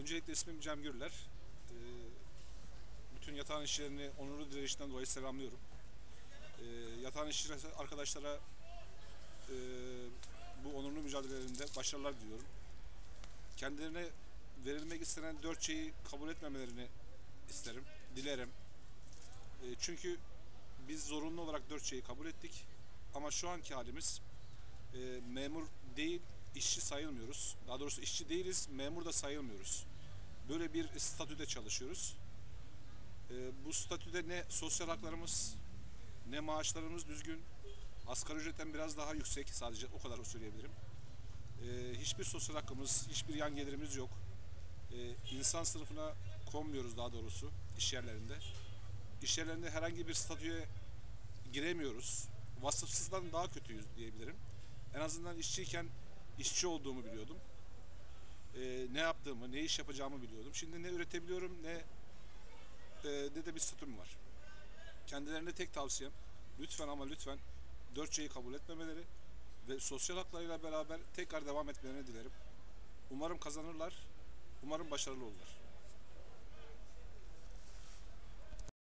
Öncelikle ismim Cem Gürler. Ee, bütün yatağın işçilerini onurlu direnişinden dolayı selamlıyorum. Ee, yatağın işçi arkadaşlara e, bu onurlu mücadelelerinde başarılar diliyorum. Kendilerine verilmek istenen dört şeyi kabul etmemelerini isterim, dilerim. Ee, çünkü biz zorunlu olarak dört şeyi kabul ettik. Ama şu anki halimiz e, memur değil, işçi sayılmıyoruz. Daha doğrusu işçi değiliz, memur da sayılmıyoruz. Böyle bir statüde çalışıyoruz. E, bu statüde ne sosyal haklarımız, ne maaşlarımız düzgün. Asgari ücretten biraz daha yüksek sadece o kadar söyleyebilirim. E, hiçbir sosyal hakkımız, hiçbir yan gelirimiz yok. E, insan sınıfına konmuyoruz daha doğrusu iş yerlerinde. İş yerlerinde herhangi bir statüye giremiyoruz. Vasıfsızdan daha kötüyüz diyebilirim. En azından işçiyken işçi olduğumu biliyordum. Ee, ne yaptığımı, ne iş yapacağımı biliyordum. Şimdi ne üretebiliyorum ne e, ne de bir statüm var. Kendilerine tek tavsiyem lütfen ama lütfen dört şeyi kabul etmemeleri ve sosyal haklarıyla beraber tekrar devam etmelerini dilerim. Umarım kazanırlar. Umarım başarılı olurlar.